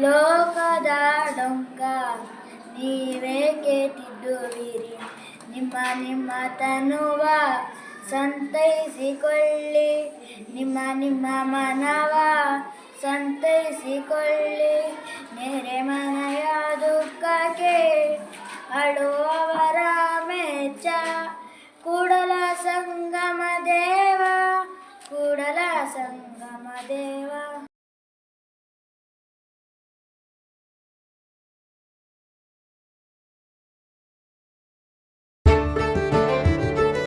ಲೋಕದ ಡೊಂಕ, ನೀವೇ ಕೇಟಿದ್ದುವಿರಿ ನಿಮ್ಮ ನಿಮ್ಮ ತನುವ ಸಂತೈಸಿಕೊಳ್ಳಿ. ನಿಮ್ಮ ನಿಮ್ಮ ಮನವ ಸಂತೈಸಿಕೊಳ್ಳಿ. ನೆರೆ ಮನೆಯ ದುಃಖಕ್ಕೆ ಅಳುವವರ ಮೆಚ್ಚ. ಕೂಡಲ ಸಂಗಮ ದೇವ, ಕೂಡಲ ಸಂಗಮ ದೇವ.